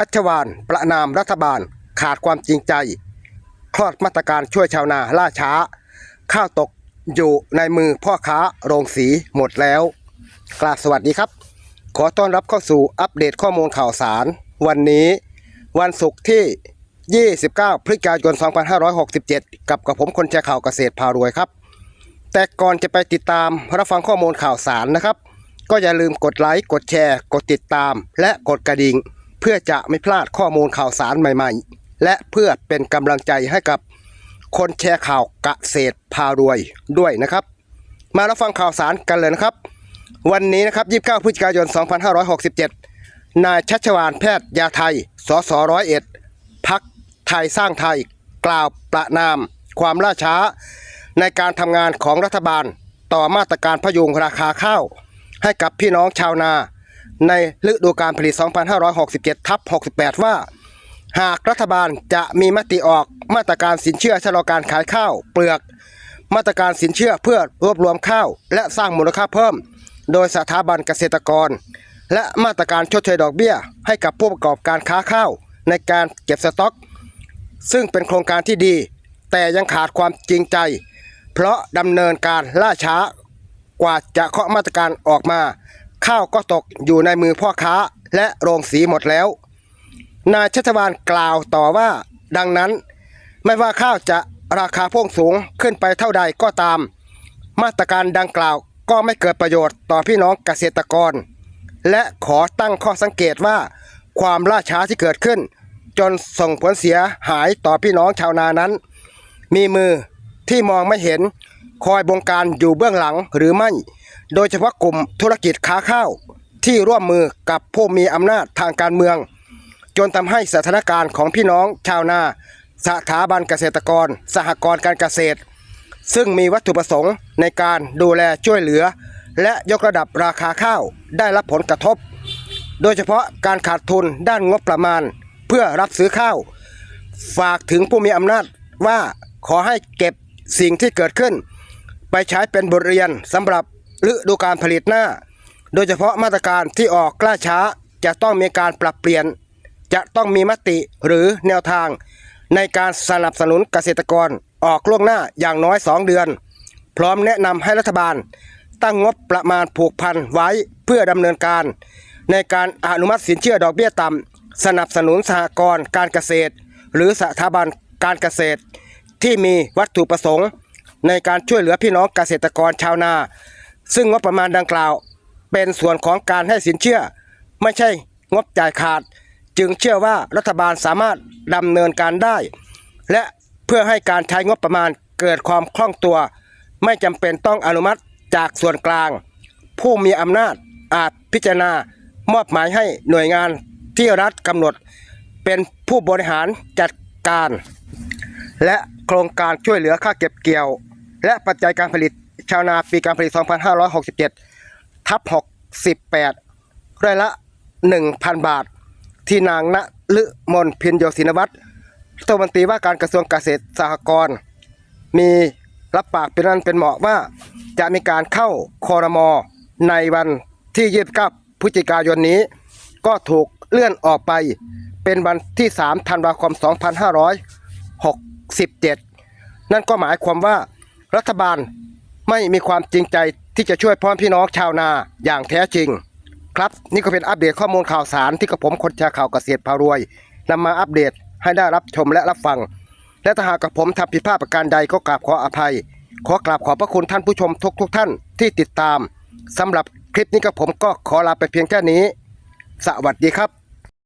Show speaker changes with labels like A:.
A: ชัชวานประนามรัฐบาลขาดความจริงใจ คลอดมาตรการช่วยชาวนาล่าช้า ข้าวตกอยู่ในมือพ่อค้าโรงสีหมดแล้ว กราบสวัสดีครับ ขอต้อนรับเข้าสู่อัปเดตข้อมูลข่าวสาร วันนี้วันศุกร์ที่ 29 พฤศจิกายน 2567 กับกับผมคนแชร์ข่าวเกษตรพารวยครับ แต่ก่อนจะไปติดตามรับฟังข้อมูลข่าวสารนะครับ ก็อย่าลืมกดไลค์กดแชร์ กดติดตาม และกดกระดิ่ง เพื่อจะไม่พลาดข้อมูลข่าวสารใหม่ๆ และเพื่อเป็นกำลังใจให้กับคนแชร์ข่าวกเกษตรพารวยด้วยนะครับ มารับฟังข่าวสารกันเลยนะครับ วันนี้นะครับ 29 พฤศจิกายน 2567 นายชัชวานแพทย์ยาไทย สสร้อยเอ็ดพักไทยสร้างไทย กล่าวประนาม ความล่าช้า ในการทำงานของรัฐบาล ต่อมาตรการพยุงราคาข้าว ให้กับพี่น้องชาวนา ในฤดูการผลิต 2567ทับ68 ว่า หากรัฐบาลจะมีมติออกมาตรการสินเชื่อชะลอการขายข้าวเปลือก มาตรการสินเชื่อเพื่อรวบรวมข้าว และสร้างมูลค่าเพิ่ม โดยสถาบันเกษตรกร และมาตรการชดเชยดอกเบี้ย ให้กับผู้ประกอบการค้าข้าวในการเก็บสต็อก ซึ่งเป็นโครงการที่ดี แต่ยังขาดความจริงใจ เพราะดำเนินการล่าช้ากว่าจะเคาะมาตรการออกมา ข้าวก็ตกอยู่ในมือพ่อค้าและโรงสีหมดแล้ว นายชัชวานกล่าวต่อว่า ดังนั้น ไม่ว่าข้าวจะราคาพุ่งสูงขึ้นไปเท่าใดก็ตาม มาตรการดังกล่าวก็ไม่เกิดประโยชน์ต่อพี่น้องเกษตรกร และขอตั้งข้อสังเกตว่า ความล่าช้าที่เกิดขึ้น จนส่งผลเสียหายต่อพี่น้องชาวนานั้น มีมือที่มองไม่เห็นคอยบงการอยู่เบื้องหลังหรือไม่ โดยเฉพาะกลุ่มธุรกิจค้าข้าวที่ร่วมมือกับผู้มีอำนาจทางการเมือง จนทำให้สถานการณ์ของพี่น้องชาวนาสถาบันเกษตรกร สหกรณ์การเกษตร ซึ่งมีวัตถุประสงค์ในการดูแลช่วยเหลือ และยกระดับราคาข้าวได้รับผลกระทบ โดยเฉพาะการขาดทุนด้านงบประมาณ เพื่อรับซื้อข้าว ฝากถึงผู้มีอำนาจว่าขอให้เก็บสิ่งที่เกิดขึ้น ไปใช้เป็นบทเรียนสำหรับ ฤดูการผลิตหน้า โดยเฉพาะมาตรการที่ออกกล้าช้าจะต้องมีการปรับเปลี่ยน จะต้องมีมติหรือแนวทาง ในการสนับสนุนเกษตรกรออกล่วงหน้าอย่างน้อย 2 เดือน พร้อมแนะนำให้รัฐบาล ตั้งงบประมาณผูกพันไว้เพื่อดำเนินการ ในการอนุมัติสินเชื่อดอกเบี้ยต่ำสนับสนุนสหกรณ์การเกษตร หรือสถาบันการเกษตร ที่มีวัตถุประสงค์ ในการช่วยเหลือพี่น้องเกษตรกรชาวนา ซึ่งงบประมาณดังกล่าว เป็นส่วนของการให้สินเชื่อ ไม่ใช่งบจ่ายขาด จึงเชื่อว่ารัฐบาลสามารถดำเนินการได้ และเพื่อให้การใช้งบประมาณเกิดความคล่องตัว ไม่จำเป็นต้องอนุมัติจากส่วนกลาง ผู้มีอำนาจอาจพิจารณามอบหมายให้หน่วยงานที่รัฐกำหนด เป็นผู้บริหารจัดการ และโครงการช่วยเหลือค่าเก็บเกี่ยว และปัจจัยการผลิต ชาวนาปีการผลิต 2567 ทับ 68ร้อยละ 1,000 บาท ที่นางณฤมลเพียรโยศินวัตรรัฐมนตรีว่าการกระทรวงเกษตรสหกรณ์มีรับปากเป็นนั้นเป็นเหมาะว่าจะมีการเข้าคอรมอในวันที่ 29 พฤศจิกายนนี้ ก็ถูกเลื่อนออกไปเป็นวันที่ 3 ธันวาคม 2567 นั่นก็หมายความว่ารัฐบาล ไม่มีความจริงใจที่จะช่วยพ่อพี่น้องชาวนาอย่างแท้จริง ครับนี่ก็เป็นอัปเดตข้อมูลข่าวสารที่กระผมคนแชร์ข่าวเกษตรพารวยนำมาอัปเดตให้ได้รับชมและรับฟัง และถ้าหากกับผมทำผิดพลาดประการใดก็กราบขออภัย ขอกราบขอบพระคุณท่านผู้ชมทุกทุกท่านที่ติดตามสำหรับคลิปนี้กับผมก็ขอลาไปเพียงแค่นี้ สวัสดีครับ